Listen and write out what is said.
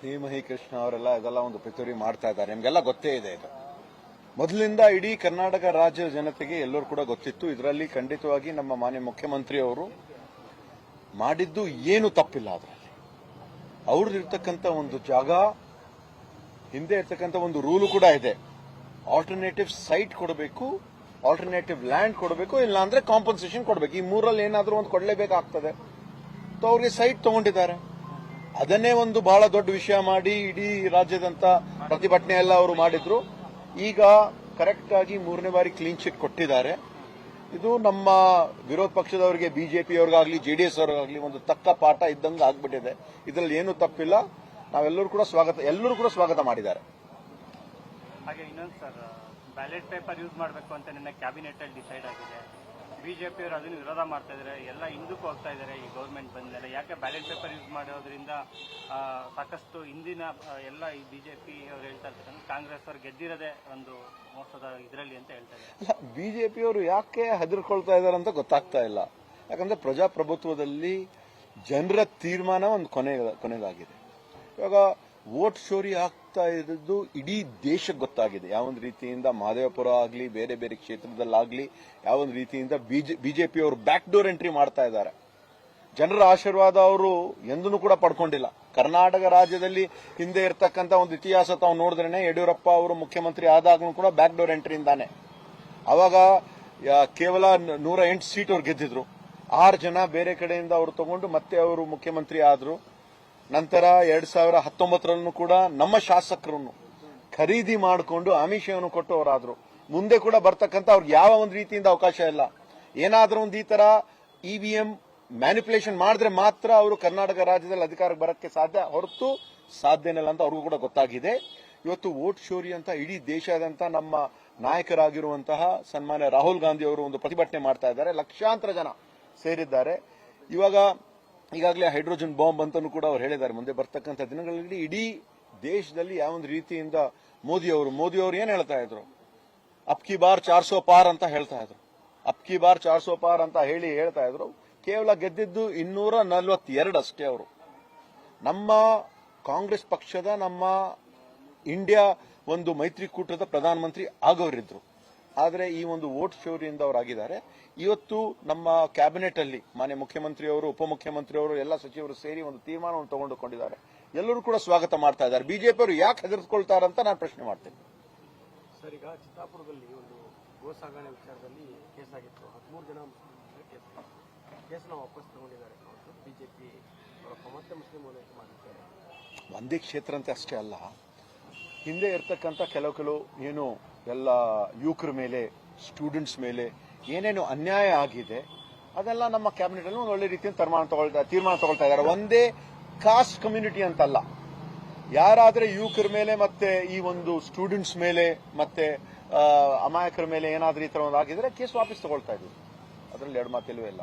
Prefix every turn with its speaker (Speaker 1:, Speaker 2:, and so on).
Speaker 1: ಸ್ನೇಹಮಹಿ ಕೃಷ್ಣ ಅವರೆಲ್ಲ ಇದೆಲ್ಲ ಒಂದು ಪಿತೂರಿ ಮಾಡ್ತಾ ಇದ್ದಾರೆ. ನಿಮ್ಗೆಲ್ಲ ಗೊತ್ತೇ ಇದೆ ಇದು. ಮೊದಲಿಂದ ಇಡೀ ಕರ್ನಾಟಕ ರಾಜ್ಯ ಜನತೆಗೆ ಎಲ್ಲರೂ ಕೂಡ ಗೊತ್ತಿತ್ತು. ಇದರಲ್ಲಿ ಖಂಡಿತವಾಗಿ ನಮ್ಮ ಮಾನ್ಯ ಮುಖ್ಯಮಂತ್ರಿ ಅವರು ಮಾಡಿದ್ದು ಏನು ತಪ್ಪಿಲ್ಲ ಅದರಲ್ಲಿ. ಅವ್ರದ್ದಿರ್ತಕ್ಕಂಥ ಒಂದು ಜಾಗ, ಹಿಂದೆ ಇರ್ತಕ್ಕಂಥ ಒಂದು ರೂಲು ಕೂಡ ಇದೆ. ಆಲ್ಟರ್ನೇಟಿವ್ ಸೈಟ್ ಕೊಡಬೇಕು ಆಲ್ಟರ್ನೇಟಿವ್ ಲ್ಯಾಂಡ್ ಕೊಡಬೇಕು, ಇಲ್ಲಾಂದ್ರೆ ಕಾಂಪನ್ಸೇಷನ್ ಕೊಡಬೇಕು. ಈ ಮೂರಲ್ಲಿ ಏನಾದರೂ ಒಂದು ಕೊಡಲೇಬೇಕಾಗ್ತದೆ. ಅವ್ರಿಗೆ ಸೈಟ್ ತಗೊಂಡಿದ್ದಾರೆ. ಅದನ್ನೇ ಒಂದು ಬಹಳ ದೊಡ್ಡ ವಿಷಯ ಮಾಡಿ ಇಡೀ ರಾಜ್ಯದಂತ ಪ್ರತಿಭಟನೆ ಎಲ್ಲ ಅವರು ಮಾಡಿದ್ರು. ಈಗ ಕರೆಕ್ಟ್ ಆಗಿ ಮೂರನೇ ಬಾರಿ ಕ್ಲೀನ್ ಚಿಟ್ ಕೊಟ್ಟಿದ್ದಾರೆ. ಇದು ನಮ್ಮ ವಿರೋಧ ಪಕ್ಷದವರಿಗೆ ಬಿಜೆಪಿ ಅವ್ರಿಗಾಗ್ಲಿ ಜೆಡಿಎಸ್ ಅವ್ರಿಗಾಗ್ಲಿ ಒಂದು ತಕ್ಕ ಪಾಠ ಇದ್ದಂಗೆ ಆಗ್ಬಿಟ್ಟಿದೆ. ಇದರಲ್ಲಿ ಏನು ತಪ್ಪಿಲ್ಲ. ನಾವೆಲ್ಲರೂ ಕೂಡ ಸ್ವಾಗತ, ಎಲ್ಲರೂ ಕೂಡ ಸ್ವಾಗತ ಮಾಡಿದ್ದಾರೆ.
Speaker 2: ಹಾಗೆ ಇನ್ನೊಂದು ಸರ್ ಬ್ಯಾಲೆಟ್ ಪೇಪರ್ ಯೂಸ್ ಮಾಡಬೇಕು ಅಂತ ನಿನ್ನೆ ಕ್ಯಾಬಿನೆಟ್ ಅಲ್ಲಿ ಡಿಸೈಡ್ ಆಗಿದೆ. ಬಿಜೆಪಿ ಅವರು ಅದನ್ನು ವಿರೋಧ ಮಾಡ್ತಾ ಇದ್ದಾರೆ ಎಲ್ಲ ಹಿಂದಕ್ಕೂ ಹೋಗ್ತಾ ಇದ್ದಾರೆ ಈ ಗೌರ್ಮೆಂಟ್ ಬಂದ್ಮೇಲೆ. ಯಾಕೆ ಬ್ಯಾಲೆಟ್ ಪೇಪರ್ ಯೂಸ್ ಮಾಡೋದ್ರಿಂದ ಸಾಕಷ್ಟು ಹಿಂದಿನ ಎಲ್ಲ ಈ ಬಿಜೆಪಿ ಅವರು ಹೇಳ್ತಾ ಇರ್ತಾರೆ. ಕಾಂಗ್ರೆಸ್ ಅವರು ಗೆದ್ದಿರೋದೇ ಒಂದು ಮೋಸದ ಇದರಲ್ಲಿ ಅಂತ ಹೇಳ್ತಾ ಇದ್ದಾರೆ.
Speaker 1: ಬಿಜೆಪಿಯವರು ಯಾಕೆ ಹೆದರ್ಕೊಳ್ತಾ ಇದ್ದಾರೆ ಅಂತ ಗೊತ್ತಾಗ್ತಾ ಇಲ್ಲ. ಯಾಕಂದ್ರೆ ಪ್ರಜಾಪ್ರಭುತ್ವದಲ್ಲಿ ಜನರ ತೀರ್ಮಾನ ಒಂದು ಕೊನೆ ಕೊನೆಗಾಗಿದೆ. ಇವಾಗ ವೋಟ್ ಚೋರಿ ಆಗ್ತಾ ಇರೋದು ಇಡೀ ದೇಶಕ್ಕೆ ಗೊತ್ತಾಗಿದೆ. ಯಾವೊಂದು ರೀತಿಯಿಂದ ಮಹದೇವಪುರ ಆಗಲಿ, ಬೇರೆ ಬೇರೆ ಕ್ಷೇತ್ರದಲ್ಲಾಗ್ಲಿ ಯಾವೊಂದು ರೀತಿಯಿಂದ ಬಿಜೆಪಿ ಅವರು ಬ್ಯಾಕ್ ಡೋರ್ ಎಂಟ್ರಿ ಮಾಡ್ತಾ ಇದ್ದಾರೆ. ಜನರ ಆಶೀರ್ವಾದ ಅವರು ಎಂದೂ ಕೂಡ ಪಡ್ಕೊಂಡಿಲ್ಲ. ಕರ್ನಾಟಕ ರಾಜ್ಯದಲ್ಲಿ ಹಿಂದೆ ಇರತಕ್ಕಂತ ಒಂದು ಇತಿಹಾಸ ತಾವು ನೋಡಿದ್ರೇನೆ ಯಡಿಯೂರಪ್ಪ ಅವರು ಮುಖ್ಯಮಂತ್ರಿ ಆದಾಗಲೂ ಕೂಡ ಬ್ಯಾಕ್ ಡೋರ್ ಎಂಟ್ರಿಯಿಂದಾನೆ ಅವಾಗ ಕೇವಲ ನೂರ ಎಂಟು ಸೀಟ್ ಅವ್ರು ಗೆದ್ದಿದ್ರು. ಆರು ಜನ ಬೇರೆ ಕಡೆಯಿಂದ ಅವರು ತಗೊಂಡು ಮತ್ತೆ ಅವರು ಮುಖ್ಯಮಂತ್ರಿ ಆದ್ರು. ನಂತರ ಎರಡ್ ಸಾವಿರ ಹತ್ತೊಂಬತ್ತರಲ್ಲೂ ಕೂಡ ನಮ್ಮ ಶಾಸಕರನ್ನು ಖರೀದಿ ಮಾಡಿಕೊಂಡು ಆಮಿಷವನ್ನು ಕೊಟ್ಟು ಅವರಾದ್ರು ಮುಂದೆ ಕೂಡ ಬರ್ತಕ್ಕಂತ ಅವ್ರಿಗೆ ಯಾವ ಒಂದು ರೀತಿಯಿಂದ ಅವಕಾಶ ಇಲ್ಲ. ಏನಾದರೂ ಒಂದು ಈ ತರ ಇವಿಎಂ ಮ್ಯಾನಿಪುಲೇಷನ್ ಮಾಡಿದ್ರೆ ಮಾತ್ರ ಅವರು ಕರ್ನಾಟಕ ರಾಜ್ಯದಲ್ಲಿ ಅಧಿಕಾರಕ್ಕೆ ಬರಕ್ಕೆ ಸಾಧ್ಯ. ಹೊರತು ಸಾಧ್ಯನಿಲ್ಲ ಅಂತ ಅವ್ರಿಗೂ ಕೂಡ ಗೊತ್ತಾಗಿದೆ. ಇವತ್ತು ವೋಟ್ ಶೋರಿ ಅಂತ ಇಡೀ ದೇಶದಂತ ನಮ್ಮ ನಾಯಕರಾಗಿರುವಂತಹ ಸನ್ಮಾನ್ಯ ರಾಹುಲ್ ಗಾಂಧಿ ಅವರು ಒಂದು ಪ್ರತಿಭಟನೆ ಮಾಡ್ತಾ ಇದ್ದಾರೆ. ಲಕ್ಷಾಂತರ ಜನ ಸೇರಿದ್ದಾರೆ. ಇವಾಗ ಈಗಾಗಲೇ ಹೈಡ್ರೋಜನ್ ಬಾಂಬ್ ಅಂತಲೂ ಕೂಡ ಅವ್ರು ಹೇಳಿದ್ದಾರೆ. ಮುಂದೆ ಬರ್ತಕ್ಕಂಥ ದಿನಗಳಲ್ಲಿ ಇಡೀ ದೇಶದಲ್ಲಿ ಯಾವೊಂದು ರೀತಿಯಿಂದ ಮೋದಿ ಅವರು ಮೋದಿ ಅವರು ಏನ್ ಹೇಳ್ತಾ ಇದ್ರು? ಅಪ್ಕಿ ಬಾರ್ ಚಾರ್ ಸೋ ಪಾರ್ ಅಂತ ಹೇಳ್ತಾ ಇದ್ರು. ಅಪ್ಕಿ ಬಾರ್ ಚಾರ್ ಸೋ ಪಾರ್ ಅಂತ ಹೇಳಿ ಹೇಳ್ತಾ ಇದ್ರು. ಕೇವಲ ಗೆದ್ದಿದ್ದು ಇನ್ನೂರ ನಲವತ್ತೆರಡು ಅಷ್ಟೇ ಅವರು. ನಮ್ಮ ಕಾಂಗ್ರೆಸ್ ಪಕ್ಷದ, ನಮ್ಮ ಇಂಡಿಯಾ ಒಂದು ಮೈತ್ರಿಕೂಟದ ಪ್ರಧಾನಮಂತ್ರಿ ಆಗೋರಿದ್ರು. ಆದರೆ ಈ ಒಂದು ವೋಟ್ ಚೋರಿಯಿಂದ ಅವರಾಗಿದ್ದಾರೆ ಇವತ್ತು ನಮ್ಮ ಕ್ಯಾಬಿನೆಟ್ ಅಲ್ಲಿ ಮಾನ್ಯ ಮುಖ್ಯಮಂತ್ರಿಯವರು ಉಪಮುಖ್ಯಮಂತ್ರಿಯವರು ಎಲ್ಲ ಸಚಿವರು ಸೇರಿ ಒಂದು ತೀರ್ಮಾನವನ್ನು ತಗೊಂಡುಕೊಂಡಿದ್ದಾರೆ. ಎಲ್ಲರೂ ಕೂಡ ಸ್ವಾಗತ ಮಾಡ್ತಾ ಇದ್ದಾರೆ. ಬಿಜೆಪಿ ಅವರು ಯಾಕೆ ಹೆದರ್ಸ್ಕೊಳ್ತಾರೆ ಅಂತ ನಾನು ಪ್ರಶ್ನೆ ಮಾಡ್ತೇನೆ.
Speaker 3: ಸರ್ ಈಗ ಚಿತ್ತಾಪುರದಲ್ಲಿ ಒಂದು ಗೋ ಸಾಗಣೆ ವಿಚಾರದಲ್ಲಿ ಕೇಸ್ ಆಗಿತ್ತು ಹದಿಮೂರು ಜನ ಕೇಸ್ ಕೇಸನ್ನ ವಾಪಸ್ ತಗೊಂಡಿದ್ದಾರೆ. ಬಿಜೆಪಿ ಮತ್ತೆ ಮುಸ್ಲಿಂ ಮಾಡಿದ್ದಾರೆ.
Speaker 1: ಒಂದೇ ಕ್ಷೇತ್ರ ಅಂತ ಅಷ್ಟೇ ಅಲ್ಲ. ಹಿಂದೆ ಇರ್ತಕ್ಕಂಥ ಕೆಲವು ಕೆಲವು ಏನು ಎಲ್ಲ ಯುವಕರ ಮೇಲೆ ಸ್ಟೂಡೆಂಟ್ಸ್ ಮೇಲೆ ಏನೇನು ಅನ್ಯಾಯ ಆಗಿದೆ, ಅದೆಲ್ಲ ನಮ್ಮ ಕ್ಯಾಬಿನೆಟ್ ಅಲ್ಲಿ ಒಂದು ಒಳ್ಳೆ ರೀತಿಯಲ್ಲಿ ತೀರ್ಮಾನ ತಗೊಳ್ತಾ ತೀರ್ಮಾನ ತಗೊಳ್ತಾ ಇದ್ದಾರೆ. ಒಂದೇ ಕಾಸ್ಟ್ ಕಮ್ಯುನಿಟಿ ಅಂತಲ್ಲ. ಯಾರಾದರೆ ಯುವಕರ ಮೇಲೆ ಮತ್ತೆ ಈ ಒಂದು ಸ್ಟೂಡೆಂಟ್ಸ್ ಮೇಲೆ ಮತ್ತೆ ಅಮಾಯಕರ ಮೇಲೆ ಏನಾದ್ರೂ ಈ ಥರ ಒಂದು ಆಗಿದ್ರೆ ಕೇಸ್ ವಾಪಸ್ ತಗೊಳ್ತಾ ಇದ್ದೀವಿ ಅದರಲ್ಲಿ ಎರಡು ಮಾತಿಲ್ವೇ ಇಲ್ಲ.